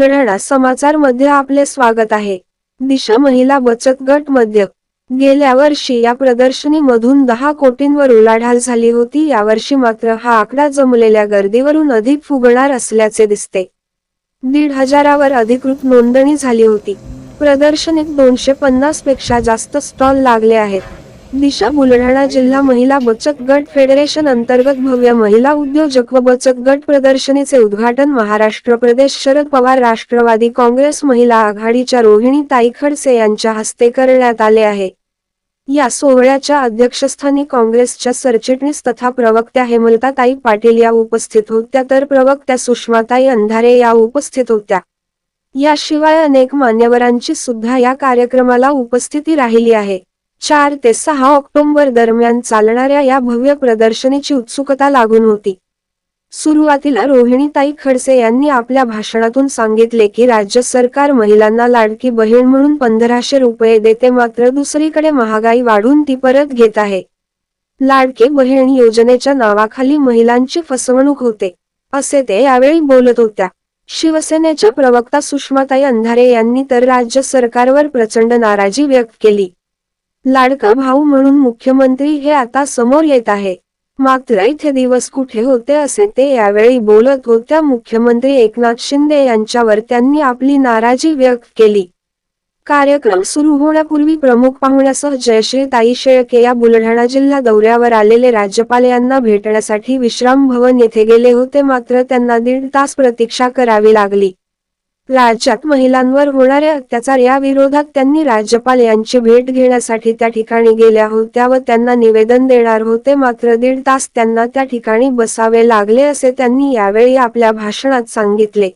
बुलढाणा समाचारमध्ये आपले स्वागत आहे. दिशा महिला बचत गट मध्य. गेल्या वर्षी या प्रदर्शनीमधून दहा कोटींवर उलाढाल झाली होती. यावर्षी मात्र हा आकडा जमलेल्या गर्दीवरून अधिक फुगणार असल्याचे दिसते. दीड हजारावर अधिकृत नोंदणी झाली होती. प्रदर्शनीत दोनशे पन्नासपेक्षा जास्त स्टॉल लागले आहेत. दिशा बुलढाणा जिल्हा महिला बचत गट फेडरेशन अंतर्गत भव्य महिला उद्योजक व बचत गट प्रदर्शनीचे उद्घाटन महाराष्ट्र प्रदेश शरद पवार राष्ट्रवादी काँग्रेस महिला आघाडीच्या रोहिणी ताई खडसे यांच्या हस्ते करण्यात आले आहे. या सोहळ्याच्या अध्यक्षस्थानी काँग्रेसच्या सरचिटणीस तथा प्रवक्त्या हेमलताताई पाटील या उपस्थित होत्या तर प्रवक्त्या सुषमाताई अंधारे या उपस्थित होत्या. याशिवाय अनेक मान्यवरांची सुद्धा या कार्यक्रमाला उपस्थिती राहिली आहे. चार ते सहा ऑक्टोबर दरम्यान चालणाऱ्या या भव्य प्रदर्शनीची उत्सुकता लागून होती. सुरुवातीला रोहिणीताई खडसे यांनी आपल्या भाषणातून सांगितले की राज्य सरकार महिलांना लाडकी बहीण म्हणून पंधराशे रुपये देते मात्र दुसरीकडे महागाई वाढून ती परत घेत आहे. लाडके बहीण योजनेच्या नावाखाली महिलांची फसवणूक होते असे ते यावेळी बोलत होत्या. शिवसेनेच्या प्रवक्ता सुषमाताई अंधारे यांनी तर राज्य सरकारवर प्रचंड नाराजी व्यक्त केली. लाडका भाऊ म्हणून मुख्यमंत्री हे आता समोर येत आहे. मात्र इथे दिवस कुठे होते असे ते यावेळी बोलत होत्या मुख्यमंत्री एकनाथ शिंदे यांच्यावर त्यांनी आपली नाराजी व्यक्त केली. कार्यक्रम सुरू होण्यापूर्वी प्रमुख पाहुण्यासह जयश्री ताई शेळके या बुलढाणा जिल्हा दौऱ्यावर आलेले राज्यपाल यांना भेटण्यासाठी विश्राम भवन येथे गेले होते मात्र त्यांना दीड तास प्रतीक्षा करावी लागली. राज्यात महिलांवर होणाऱ्या अत्याचार या विरोधात त्यांनी राज्यपाल यांची भेट घेण्यासाठी त्या ठिकाणी गेल्या होत्या व त्यांना निवेदन देणार होते. मात्र दीड तास त्यांना त्या ठिकाणी बसावे लागले असे त्यांनी यावेळी आपल्या भाषणात सांगितले.